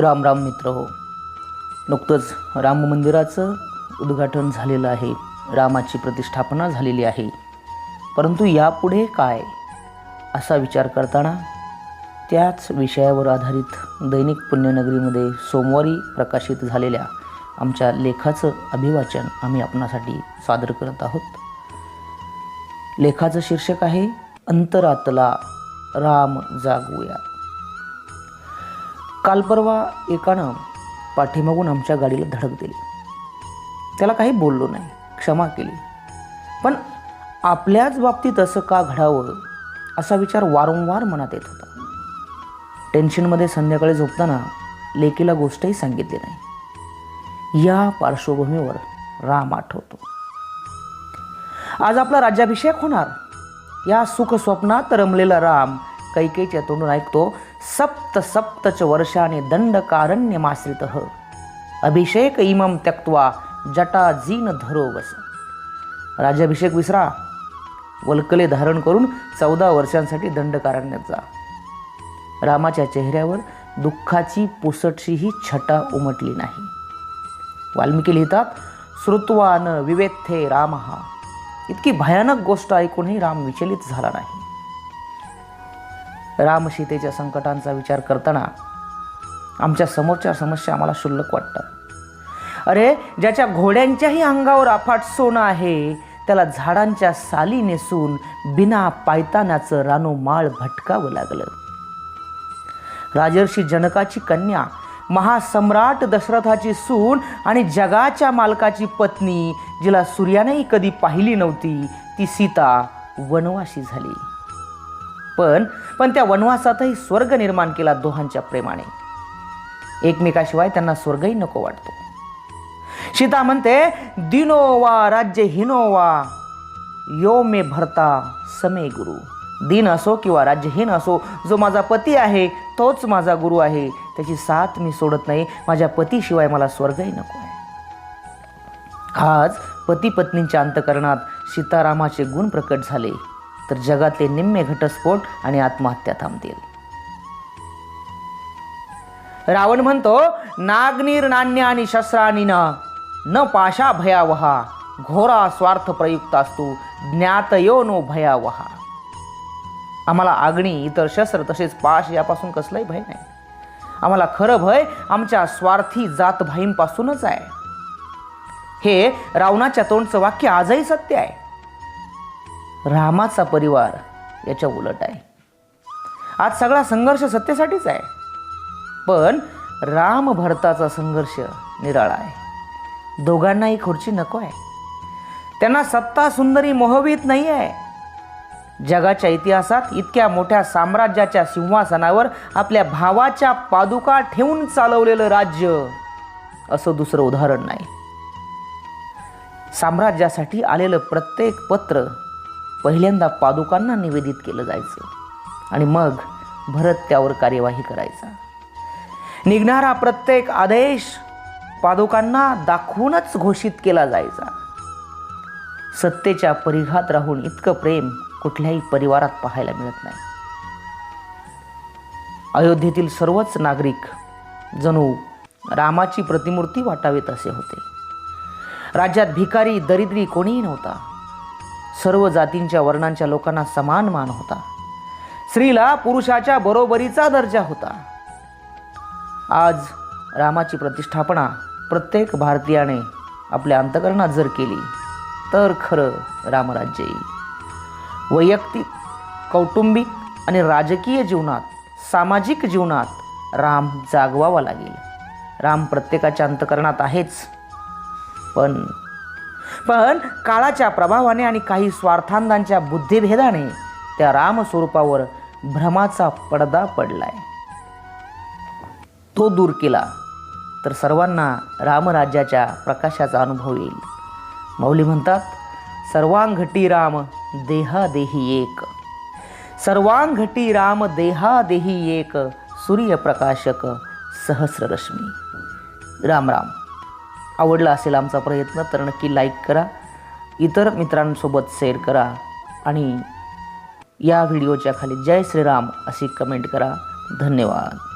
राम राम मित्र हो. नुकतंच राम मंदिराचं उद्घाटन झालेलं आहे. रामाची प्रतिष्ठापना झालेली आहे. परंतु यापुढे काय? असा विचार करताना त्याच विषयावर आधारित दैनिक पुण्यनगरीमध्ये सोमवारी प्रकाशित झालेल्या आमच्या लेखाचं अभिवाचन आम्ही आपणासाठी सादर करत आहोत. लेखाचं शीर्षक आहे अंतरातला राम जागूया. काल परवा एकानं पाठीमागून आमच्या गाडीला धडक दिली. त्याला काही बोललो नाही क्षमा केली. पण आपल्याच बाबतीत असं का घडावं असा विचार वारंवार मनात येत होता. टेन्शनमध्ये संध्याकाळी झोपताना लेकीला गोष्टही सांगितली नाही. या पार्श्वभूमीवर राम आठवतो. आज आपला राज्याभिषेक होणार. या सुख स्वप्नात रमलेला राम कैकेच्या तोंडून ऐकतो सप्त सप्तच वर्षाने दंडकारण्यमाश्रित अभिषेक इमम त्यक्त्वा जटा जीन धरो बस राजाभिषेक विसरा. वल्कले धारण करून चौदा वर्षांसाठी दंडकारण्यात जा. रामाच्या चेहऱ्यावर दुःखाची पुसटशीही छटा उमटली नाही. वाल्मिकी लिहितात श्रुत्वान विवेत्थे राम. हा इतकी भयानक गोष्ट ऐकूनही राम विचलित झाला नाही. राम सीतेच्या संकटांचा विचार करताना आमच्या समोरच्या समस्या आम्हाला शुल्लक वाटतात. अरे ज्याच्या घोड्यांच्याही अंगावर अफाट सोनं आहे त्याला झाडांच्या साली नेसून बिना पायतानाचं रानो माळ भटकावं लागलं. राजर्षी जनकाची कन्या महासम्राट दशरथाची सून आणि जगाच्या मालकाची पत्नी जिला सूर्यानेही कधी पाहिली नव्हती ती सीता वनवाशी झाली. पण पण त्या वनवासातही स्वर्ग निर्माण केला दोहांच्या प्रेमाने. एकमेकाशिवाय त्यांना स्वर्गही नको वाटतो. सीता म्हणते दिनो वा राज्य हिनो वा यो मे भरता समे गुरु. दिन असो किंवा राज्यहीन असो जो माझा पती आहे तोच माझा गुरु आहे. त्याची साथ मी सोडत नाही माझ्या पतीशिवाय मला स्वर्गही नको आहे. आज पती पत्नींच्या अंतकरणात सीतारामाचे गुण प्रकट झाले. तर जगातले निम्मे घटस्फोट आणि आत्महत्या थांबतील. रावण म्हणतो नागनीर नाण्य आणि शस्त्रानी न न पाशा भयावहा घोरा स्वार्थ प्रयुक्त असतो ज्ञातयो नो भयावहा. आम्हाला आग्नी इतर शस्त्र तसेच पाश यापासून कसलंही भय नाही. आम्हाला खरं भय आमच्या स्वार्थी जातभाईंपासूनच आहे. हे रावणाच्या तोंडचं वाक्य आजही सत्य आहे. रामाचा परिवार याच्या उलट आहे. आज सगळा संघर्ष सत्तेसाठीच आहे. पण राम भरताचा संघर्ष निराळा आहे. दोघांनाही खुर्ची नको आहे. त्यांना सत्ता सुंदरी मोहवीत नाही आहे. जगाच्या इतिहासात इतक्या मोठ्या साम्राज्याच्या सिंहासनावर आपल्या भावाच्या पादुका ठेवून चालवलेलं राज्य असं दुसरं उदाहरण नाही. साम्राज्यासाठी आलेलं प्रत्येक पत्र पहिल्यांदा पादुकांना निवेदित केलं जायचं. आणि मग भरत त्यावर कार्यवाही करायचा. निघणारा प्रत्येक आदेश पादुकांना दाखवूनच घोषित केला जायचा. सत्तेच्या परिघात राहून इतकं प्रेम कुठल्याही परिवारात पाहायला मिळत नाही. अयोध्येतील सर्वच नागरिक जणू रामाची प्रतिमूर्ती वाटावेत असे होते. राज्यात भिकारी दरिद्री कोणीही नव्हता. सर्व जातींच्या वर्णांच्या लोकांना समान मान होता. स्त्रीला पुरुषाच्या बरोबरीचा दर्जा होता. आज रामाची प्रतिष्ठापना प्रत्येक भारतीयाने आपल्या अंतकरणात जर केली तर खरं रामराज्य येईल. वैयक्तिक कौटुंबिक आणि राजकीय जीवनात सामाजिक जीवनात राम जागवावा लागेल. राम प्रत्येकाच्या अंतकरणात आहेच पण पण काळाच्या प्रभावाने आणि काही स्वार्थांधांच्या बुद्धिभेदाने त्या रामस्वरूपावर भ्रमाचा पडदा पडलाय. तो दूर केला तर सर्वांना रामराज्याच्या प्रकाशाचा अनुभव येईल. माऊली म्हणतात सर्वांघटी राम देहादेही एक. सर्वांघटी राम देहादेही एक सूर्यप्रकाशक सहस्ररश्मी. राम राम. आवडला असेल आमचा प्रयत्न तर नक्की लाईक करा. इतर मित्रांसोबत शेअर करा. आणि या व्हिडिओच्या खाली जय श्रीराम अशी कमेंट करा. धन्यवाद.